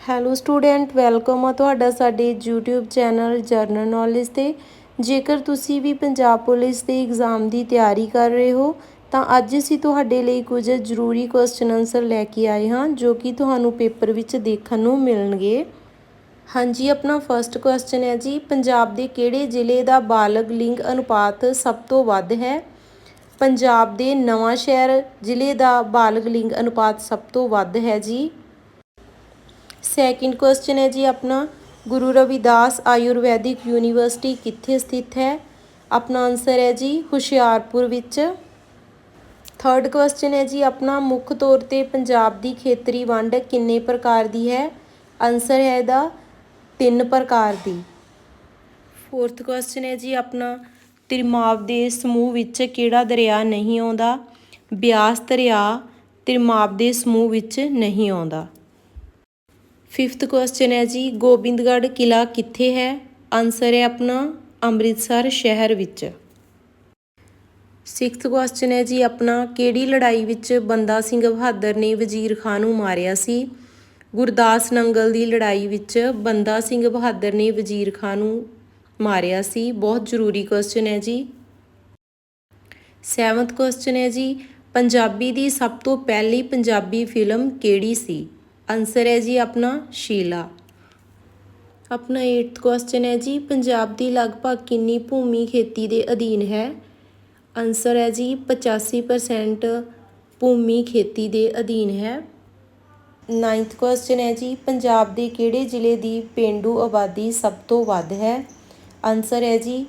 Hello student welcome ਆ ਤੁਹਾਡਾ ਸਾਡੇ YouTube ਚੈਨਲ ਜਰਨਲ ਨੌਲੇਜ ਤੇ। ਜੇਕਰ ਤੁਸੀਂ ਵੀ ਪੰਜਾਬ ਪੁਲਿਸ ਦੇ ਐਗਜ਼ਾਮ ਦੀ ਤਿਆਰੀ ਕਰ ਰਹੇ ਹੋ, ਤਾਂ ਅੱਜ ਅਸੀਂ ਤੁਹਾਡੇ ਲਈ ਕੁਝ ਜ਼ਰੂਰੀ ਕੁਐਸਚਨ ਆਨਸਰ ਲੈ ਕੇ ਆਏ ਹਾਂ, ਜੋ ਕਿ ਤੁਹਾਨੂੰ ਪੇਪਰ ਵਿੱਚ ਦੇਖਣ ਨੂੰ ਮਿਲਣਗੇ। ਹਾਂਜੀ, ਆਪਣਾ ਫਰਸਟ ਕੁਐਸਚਨ ਹੈ ਜੀ, ਪੰਜਾਬ ਦੇ ਕਿਹੜੇ ਜ਼ਿਲ੍ਹੇ ਦਾ ਬਾਲਗ ਲਿੰਗ ਅਨੁਪਾਤ ਸਭ ਤੋਂ ਵੱਧ ਹੈ? ਪੰਜਾਬ ਦੇ ਨਵਾਂ ਸ਼ਹਿਰ ਜ਼ਿਲ੍ਹੇ ਦਾ ਬਾਲਗ ਲਿੰਗ ਅਨੁਪਾਤ ਸਭ ਤੋਂ ਵੱਧ ਹੈ ਜੀ। ਸੈਕਿੰਡ ਕੁਐਸਚਨ ਹੈ ਜੀ ਆਪਣਾ। ਗੁਰੂ ਰਵਿਦਾਸ ਆਯੁਰਵੈਦਿਕ ਯੂਨੀਵਰਸਿਟੀ ਕਿੱਥੇ ਸਥਿਤ ਹੈ? ਆਪਣਾ ਆਨਸਰ ਹੈ ਜੀ ਹੁਸ਼ਿਆਰਪੁਰ ਵਿੱਚ। ਥਰਡ ਕੁਐਸਚਨ ਹੈ ਜੀ ਆਪਣਾ ਮੁੱਖ ਤੌਰ ਤੇ ਪੰਜਾਬ ਦੀ ਖੇਤਰੀ ਵੰਡ ਕਿੰਨੇ ਪ੍ਰਕਾਰ ਦੀ ਹੈ? ਆਨਸਰ ਹੈ ਇਹਦਾ ਤਿੰਨ ਪ੍ਰਕਾਰ ਦੀ। ਫੋਰਥ ਕੁਐਸਚਨ ਹੈ ਜੀ ਆਪਣਾ ਤਿਰਮਾਵ ਦੇ ਸਮੂਹ ਵਿੱਚ ਕਿਹੜਾ ਦਰਿਆ ਨਹੀਂ ਆਉਂਦਾ? ਬਿਆਸ ਦਰਿਆ ਤਿਰਮਾਵ ਦੇ ਸਮੂਹ ਵਿੱਚ ਨਹੀਂ ਆਉਂਦਾ। ਫਿਫਥ ਕੁਐਸਚਨ ਹੈ ਜੀ, ਗੋਬਿੰਦਗੜ੍ਹ ਕਿਲਾ ਕਿੱਥੇ ਹੈ? ਆਨਸਰ ਹੈ ਆਪਣਾ ਅੰਮ੍ਰਿਤਸਰ ਸ਼ਹਿਰ ਵਿੱਚ। ਸਿਕਸਥ ਕੁਐਸਚਨ ਹੈ ਜੀ, ਆਪਣਾ ਕਿਹੜੀ ਲੜਾਈ ਵਿੱਚ ਬੰਦਾ ਸਿੰਘ ਬਹਾਦਰ ਨੇ ਵਜ਼ੀਰ ਖਾਨ ਨੂੰ ਮਾਰਿਆ ਸੀ? ਗੁਰਦਾਸ ਨੰਗਲ ਦੀ ਲੜਾਈ ਵਿੱਚ ਬੰਦਾ ਸਿੰਘ ਬਹਾਦਰ ਨੇ ਵਜ਼ੀਰ ਖਾਨ ਨੂੰ ਮਾਰਿਆ ਸੀ। ਬਹੁਤ ਜ਼ਰੂਰੀ ਕੁਐਸਚਨ ਹੈ ਜੀ। ਸੈਵਨਥ ਕੁਐਸਚਨ ਹੈ ਜੀ, ਪੰਜਾਬੀ ਦੀ ਸਭ ਤੋਂ ਪਹਿਲੀ ਪੰਜਾਬੀ ਫਿਲਮ ਕਿਹੜੀ ਸੀ? ਆਨਸਰ ਹੈ ਜੀ ਆਪਣਾ ਸ਼ੀਲਾ। ਆਪਣਾ 8th ਕੁਐਸਚਨ ਹੈ ਜੀ, ਪੰਜਾਬ ਦੀ ਲਗਭਗ ਕਿੰਨੀ ਭੂਮੀ ਖੇਤੀ ਦੇ ਅਧੀਨ ਹੈ? ਆਨਸਰ ਹੈ ਜੀ 85% ਭੂਮੀ ਖੇਤੀ ਦੇ ਅਧੀਨ ਹੈ। 9th ਕੁਐਸਚਨ ਹੈ ਜੀ, ਪੰਜਾਬ ਦੇ ਕਿਹੜੇ ਜ਼ਿਲ੍ਹੇ ਦੀ ਪੇਂਡੂ ਆਬਾਦੀ ਸਭ ਤੋਂ ਵੱਧ ਹੈ? ਆਨਸਰ ਹੈ ਜੀ,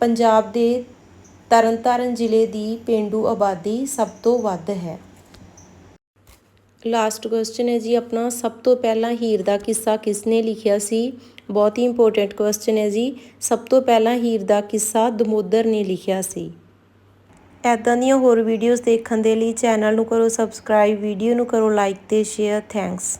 ਪੰਜਾਬ ਦੇ ਤਰਨਤਾਰਨ ਜ਼ਿਲ੍ਹੇ ਦੀ ਪੇਂਡੂ ਆਬਾਦੀ ਸਭ ਤੋਂ ਵੱਧ ਹੈ। ਲਾਸਟ ਕੁਐਸਚਨ ਹੈ ਜੀ, ਆਪਣਾ ਸਭ ਤੋਂ ਪਹਿਲਾਂ ਹੀਰ ਦਾ ਕਿੱਸਾ ਕਿਸਨੇ ਲਿਖਿਆ ਸੀ? ਬਹੁਤ ਹੀ ਇੰਪੋਰਟੈਂਟ ਕੁਐਸਚਨ ਹੈ ਜੀ। ਸਭ ਤੋਂ ਪਹਿਲਾਂ ਹੀਰ ਦਾ ਕਿੱਸਾ ਦਮੋਦਰ ਨੇ ਲਿਖਿਆ ਸੀ। ਐਦਾਂ ਦੀਆਂ ਹੋਰ ਵੀਡੀਓਜ਼ ਦੇਖਣ ਦੇ ਲਈ ਚੈਨਲ ਨੂੰ ਕਰੋ ਸਬਸਕ੍ਰਾਈਬ ਵੀਡੀਓ ਨੂੰ ਕਰੋ ਲਾਈਕ ਤੇ ਸ਼ੇਅਰ ਥੈਂਕਸ